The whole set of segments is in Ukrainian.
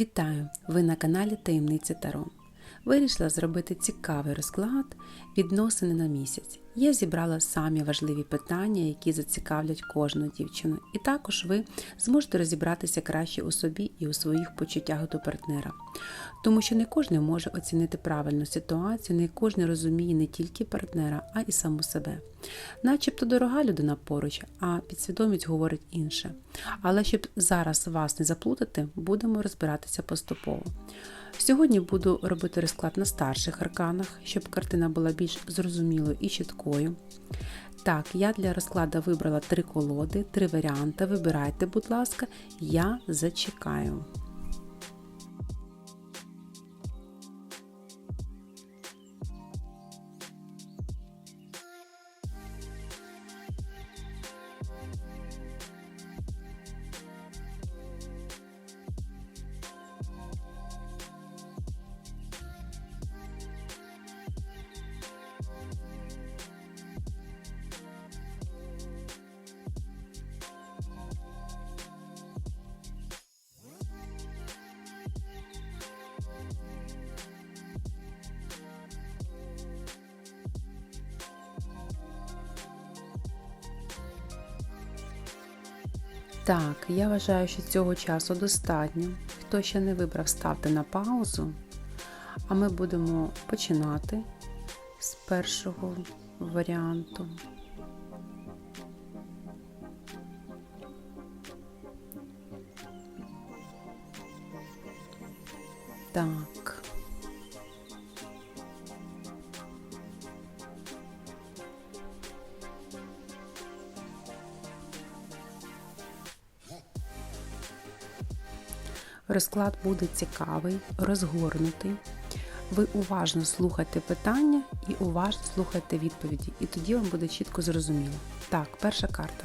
Вітаю! Ви на каналі Таємниці Таро. Вирішила зробити цікавий розклад відносини на місяць. Я зібрала самі важливі питання, які зацікавлять кожну дівчину, і також ви зможете розібратися краще у собі і у своїх почуттях до партнера. Тому що не кожен може оцінити правильну ситуацію, не кожен розуміє не тільки партнера, а й саму себе. Начебто дорога людина поруч, а підсвідомість говорить інше. Але щоб зараз вас не заплутати, будемо розбиратися поступово. Сьогодні буду робити розклад на старших арканах, щоб картина була більш зрозумілою і чіткою. Так, я для розкладу вибрала три колоди, три варіанти. Вибирайте, будь ласка, я зачекаю. Так, я вважаю, що цього часу достатньо. Хто ще не вибрав, ставте на паузу. А ми будемо починати з першого варіанту. Так. Розклад буде цікавий, розгорнутий. Ви уважно слухайте питання і уважно слухайте відповіді, і тоді вам буде чітко зрозуміло. Так, перша карта.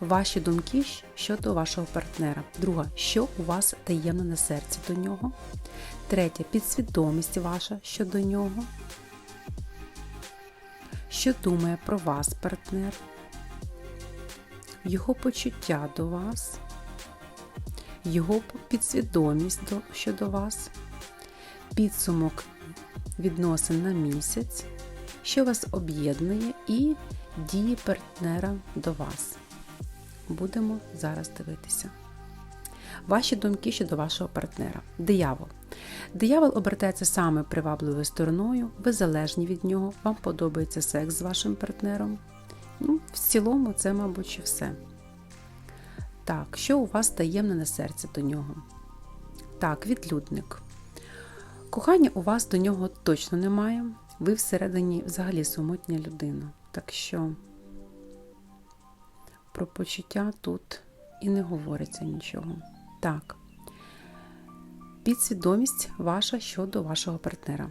Ваші думки щодо вашого партнера. Друга, що у вас таємно на серці до нього. Третя підсвідомість ваша щодо нього. Що думає про вас партнер? Його почуття до вас його підсвідомість до, щодо вас, підсумок відносин на місяць, що вас об'єднує, і дії партнера до вас. Будемо зараз дивитися. Ваші думки щодо вашого партнера. Диявол. Диявол обертається саме привабливою стороною, ви залежні від нього, вам подобається секс з вашим партнером. Ну, В цілому, це, мабуть, все. Так, що у вас таємне на серці до нього? Так, відлюдник. Кохання у вас до нього точно немає. Ви всередині взагалі самотня людина. Так що про почуття тут і не говориться нічого. Так. Підсвідомість ваша щодо вашого партнера.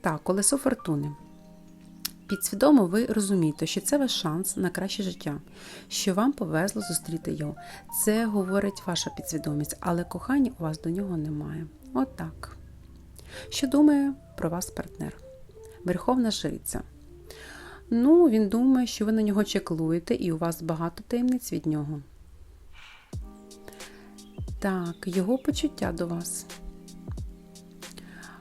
Так, колесо фортуни. Підсвідомо ви розумієте, що це ваш шанс на краще життя, що вам повезло зустріти його. Це говорить ваша підсвідомість, але кохання у вас до нього немає. Отак. От що думає про вас партнер? Верховна жриця. Ну, він думає, що ви на нього чеклуєте, і у вас багато таємниць від нього. Так, його почуття до вас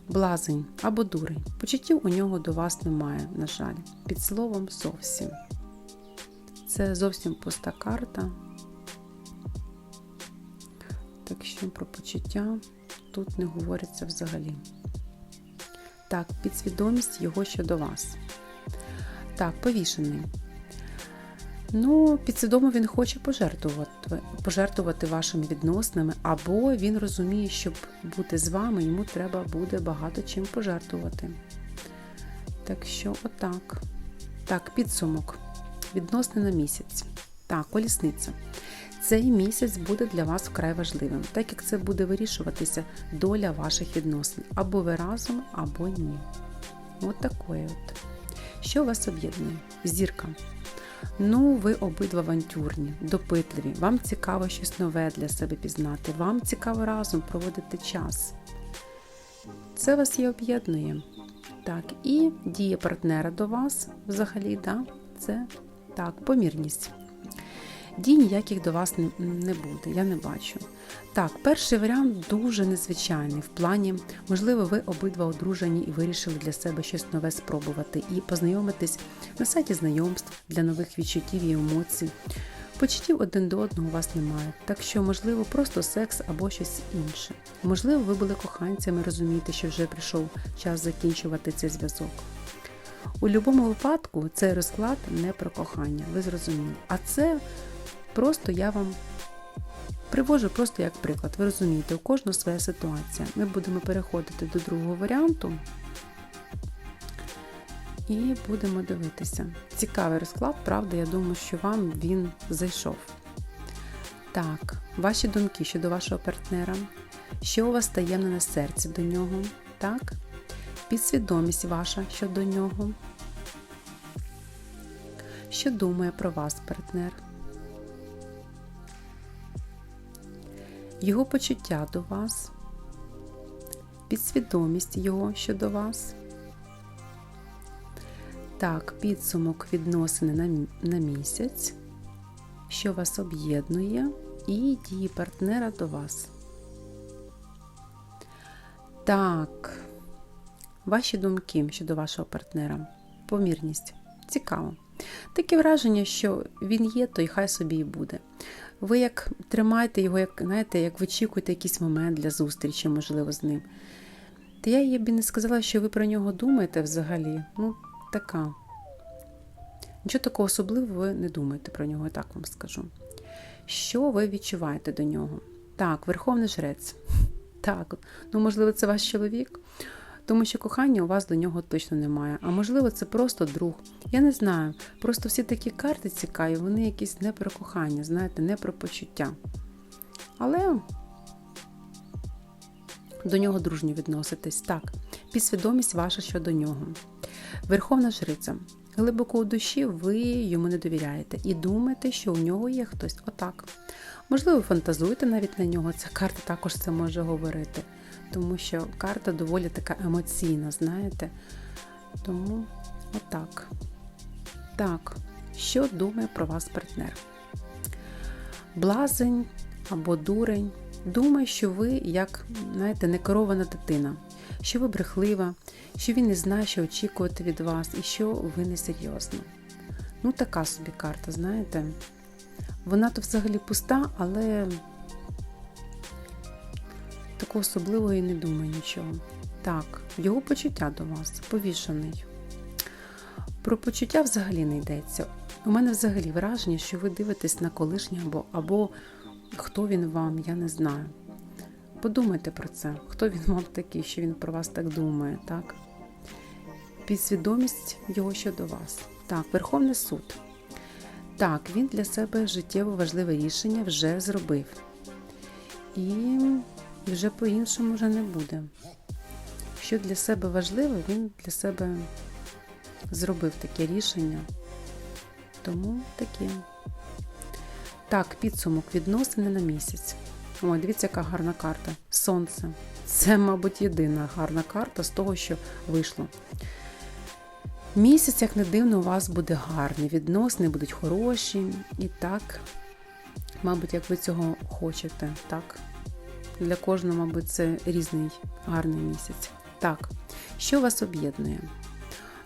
блазень або дурень. Почуттів у нього до вас немає, на жаль, під словом зовсім. Це зовсім пуста карта. Так що про почуття тут не говориться взагалі. Так, підсвідомість його щодо вас. Так, повішений. Ну, підсвідомо він хоче пожертвувати пожертвувати вашими відносинами, або він розуміє, щоб бути з вами, йому треба буде багато чим пожертвувати. Так що, отак. Так, підсумок. Відносини на місяць. Так, колісниця. Цей місяць буде для вас вкрай важливим, так як це буде вирішуватися доля ваших відносин. Або ви разом, або ні. От такое от. Що вас об'єднує? Зірка. Ну, ви обидва авантюрні, допитливі, вам цікаво щось нове для себе пізнати, вам цікаво разом проводити час. Це вас і об'єднує. Так, і дія партнера до вас взагалі, да, це так, помірність. Дій ніяких до вас не, буде, я не бачу. Так, перший варіант дуже незвичайний. В плані, можливо, ви обидва одружені і вирішили для себе щось нове спробувати і познайомитись на сайті знайомств для нових відчуттів і емоцій. Почуттів один до одного у вас немає, так що, можливо, просто секс або щось інше. Можливо, ви були коханцями, розумієте, що вже прийшов час закінчувати цей зв'язок. У будь-якому випадку цей розклад не про кохання, ви зрозуміли. А це просто я вам привожу просто як приклад. Ви розумієте, у кожного своя ситуація. Ми будемо переходити до другого варіанту і будемо дивитися. Цікавий розклад, правда, я думаю, що вам він зайшов. Так, ваші думки щодо вашого партнера, що у вас таємно на серці до нього, так? Підсвідомість ваша щодо нього. Що думає про вас партнер? Його почуття до вас, підсвідомість його щодо вас. Так, підсумок відносини на, місяць, що вас об'єднує, і дії партнера до вас. Так, ваші думки щодо вашого партнера. Помірність. Цікаво. Таке враження, що він є, то й хай собі і буде. Ви як тримаєте його, як знаєте, як вичікуєте якийсь момент для зустрічі, можливо, з ним. Та я їй б не сказала, що ви про нього думаєте взагалі. Ну, така. Нічого такого особливого ви не думаєте про нього, я так вам скажу. Що ви відчуваєте до нього? Так, Верховний Жрець. Так, ну, можливо, це ваш чоловік, тому що кохання у вас до нього точно немає. А можливо, це просто друг. Я не знаю. Просто всі такі карти цікаві, вони якісь не про кохання, знаєте, не про почуття. Але до нього дружньо відноситесь. Так, підсвідомість ваша щодо нього. Верховна Жриця. Глибоко у душі ви йому не довіряєте і думаєте, що у нього є хтось отак. Можливо, фантазуєте навіть на нього. Ця карта також це може говорити, тому що карта доволі така емоційна, знаєте. Тому отак. Так, що думає про вас партнер? Блазень або дурень. Думає, що ви, як, знаєте, некерована дитина, що ви брехлива, що він не знає, що очікувати від вас, і що ви несерйозно. Ну, така собі карта, знаєте. Вона то взагалі пуста, але такого особливого і не думаю нічого. Так, його почуття до вас повішений. Про почуття взагалі не йдеться. У мене взагалі враження, що ви дивитесь на колишнє або, або хто він вам, я не знаю. Подумайте про це, хто він вам такий, що він про вас так думає, так? Підсвідомість його щодо вас. Так, Верховний суд. Так, він для себе життєво важливе рішення вже зробив. І вже по-іншому вже не буде. Що для себе важливо, він для себе зробив таке рішення. Тому таке. Так, підсумок відносини на місяць. Ой, дивіться, яка гарна карта. Сонце. Це, мабуть, єдина гарна карта з того, що вийшло. Місяць, як не дивно, у вас буде гарний. Відносини будуть хороші. І так, мабуть, як ви цього хочете. Так. Для кожного, мабуть, це різний гарний місяць. Так, що вас об'єднує?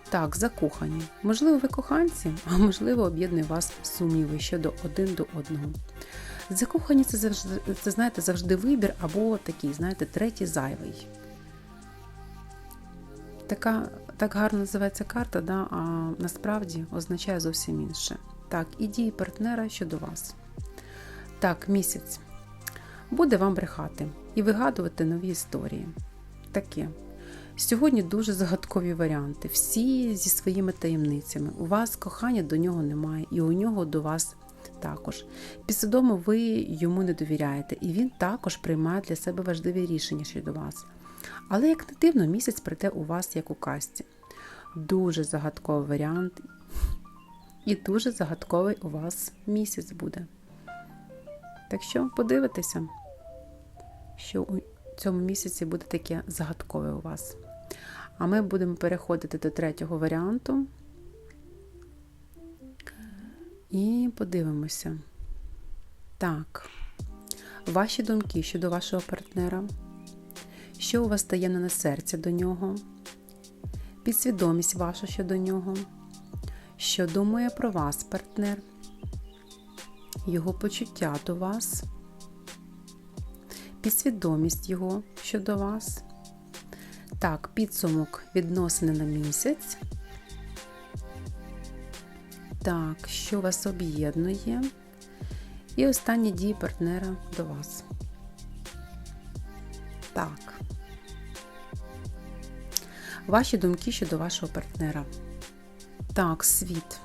Так, закохані. Можливо, ви коханці, а можливо, об'єднує вас сумніви щодо один до одного. Закохані це завжди, це знаєте, завжди вибір або такий, знаєте, третій зайвий. Така так гарно називається карта, да, а насправді означає зовсім інше. Так, і дії партнера щодо вас. Так, місяць. Буде вам брехати і вигадувати нові історії. Таке. Сьогодні дуже загадкові варіанти. Всі зі своїми таємницями. У вас кохання до нього немає, і у нього до вас також. Підсвідомо ви йому не довіряєте, і він також приймає для себе важливі рішення щодо вас. Але як не дивно, місяць прийде у вас як у касті. Дуже загадковий варіант. І дуже загадковий у вас місяць буде. Так що подивитися, що у цьому місяці буде таке загадкове у вас. А ми будемо переходити до третього варіанту. І подивимося, Так, ваші думки щодо вашого партнера. Що у вас таємно на серці до нього? Підсвідомість ваша щодо нього. Що думає про вас партнер? Його почуття до вас. Підсвідомість його щодо вас. Так, підсумок відносини на місяць. Так, що вас об'єднує? І останні дії партнера до вас. Так. Ваші думки щодо вашого партнера. Так, світ.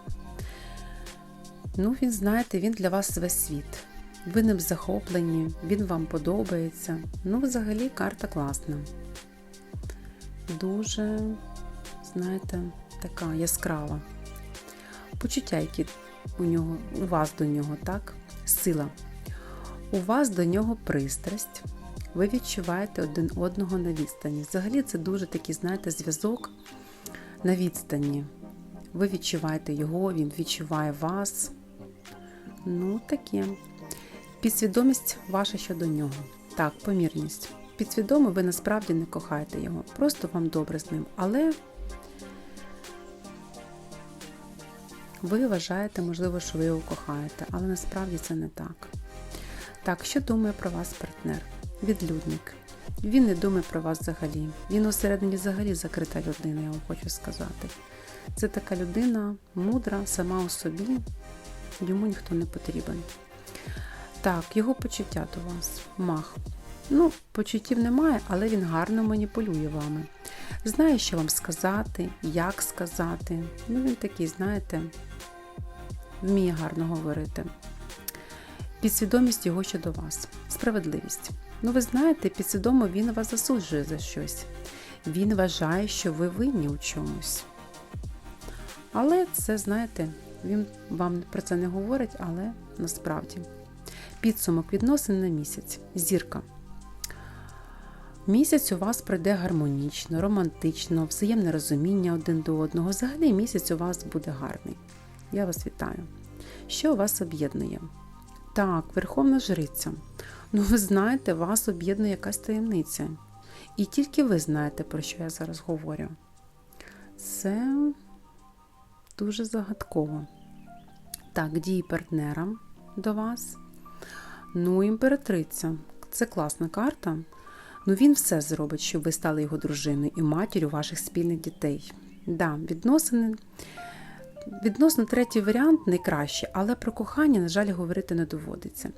Ну, він, знаєте, він для вас весь світ. Ви ним захоплені, він вам подобається. Ну, взагалі, карта класна. Дуже, знаєте, така яскрава. Почуття, які у нього, у вас до нього, так? Сила. У вас до нього пристрасть. Ви відчуваєте один одного на відстані. Взагалі, це дуже такий, знаєте, зв'язок на відстані. Ви відчуваєте його, він відчуває вас. Ну, таке. Підсвідомість ваша щодо нього. Так, помірність. Підсвідомо ви насправді не кохаєте його. Просто вам добре з ним. Але ви вважаєте, можливо, що ви його кохаєте, але насправді це не так. Так, що думає про вас партнер? Відлюдник. Він не думає про вас взагалі. Він усередині взагалі закрита людина, я вам хочу сказати. Це така людина мудра, сама у собі, йому ніхто не потрібен. Так, його почуття до вас. Мах. Ну, почуттів немає, але він гарно маніпулює вами. Знає, що вам сказати, як сказати. Ну, він такий, знаєте, вміє гарно говорити. Підсвідомість його щодо вас. Справедливість. Ну, ви знаєте, підсвідомо він вас засуджує за щось. Він вважає, що ви винні у чомусь. Але це, знаєте, він вам про це не говорить, але насправді. Підсумок відносин на місяць. Зірка. Місяць у вас пройде гармонічно, романтично, взаємне розуміння один до одного. Взагалі місяць у вас буде гарний. Я вас вітаю. Що вас об'єднує? Так, Верховна Жриця. Ну, ви знаєте, вас об'єднує якась таємниця. І тільки ви знаєте, про що я зараз говорю. Це дуже загадково. Так, дії партнера до вас. Ну, імператриця. Це класна карта. Ну, він все зробить, щоб ви стали його дружиною і матір'ю ваших спільних дітей. Да, відносини. Відносно третій варіант найкраще, але про кохання, на жаль, говорити не доводиться.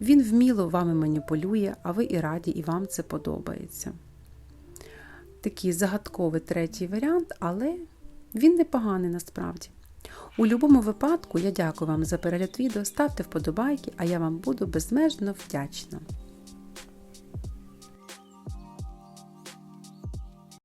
Він вміло вами маніпулює, а ви і раді, і вам це подобається. Такий загадковий третій варіант, але він непоганий насправді. У будь-якому випадку я дякую вам за перегляд відео, ставте вподобайки, а я вам буду безмежно вдячна.